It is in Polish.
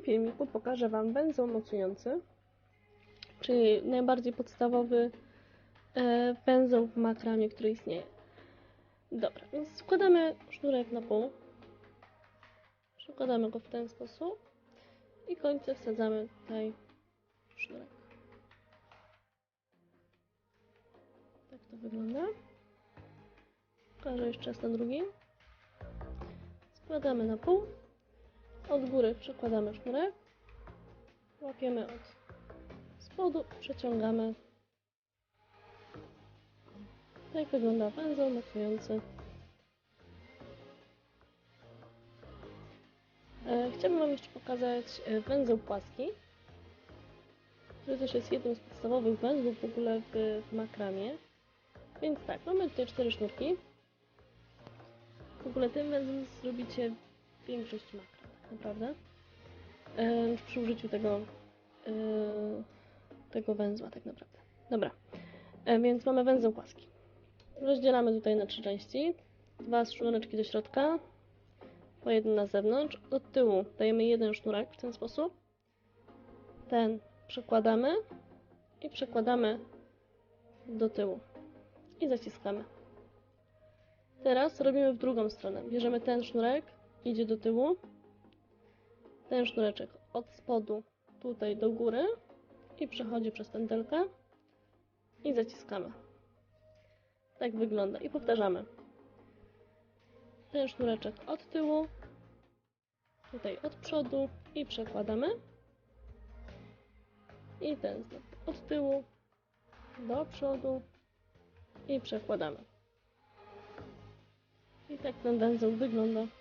tym filmiku pokażę Wam węzeł mocujący, czyli najbardziej podstawowy e, węzeł w makramie, który istnieje. Dobra, więc składamy sznurek na pół. Przekładamy go w ten sposób i końce wsadzamy tutaj w sznurek. Tak to wygląda. Pokażę jeszcze raz na drugim. Składamy na pół. Od góry przekładamy sznurek. Łapiemy od spodu, przeciągamy. Tak wygląda węzeł mocujący. E, Chciałabym Wam jeszcze pokazać e, węzeł płaski, który też jest jednym z podstawowych węzłów w ogóle w, w makramie. Więc tak, mamy tutaj cztery sznurki. W ogóle tym węzłem zrobicie większość makra, tak naprawdę. E, przy użyciu tego, e, tego węzła, tak naprawdę. Dobra, e, więc mamy węzeł płaski. Rozdzielamy tutaj na trzy części. Dwa sznureczki do środka, po jeden na zewnątrz. Do tyłu dajemy jeden sznurek w ten sposób. Ten przekładamy i przekładamy do tyłu i zaciskamy. Teraz robimy w drugą stronę. Bierzemy ten sznurek, idzie do tyłu, ten sznureczek od spodu tutaj do góry i przechodzi przez pętelkę i zaciskamy. Tak wygląda i powtarzamy. Ten sznureczek od tyłu, tutaj od przodu i przekładamy. I ten znowu od tyłu do przodu i przekładamy. I tak ten węzeł wygląda.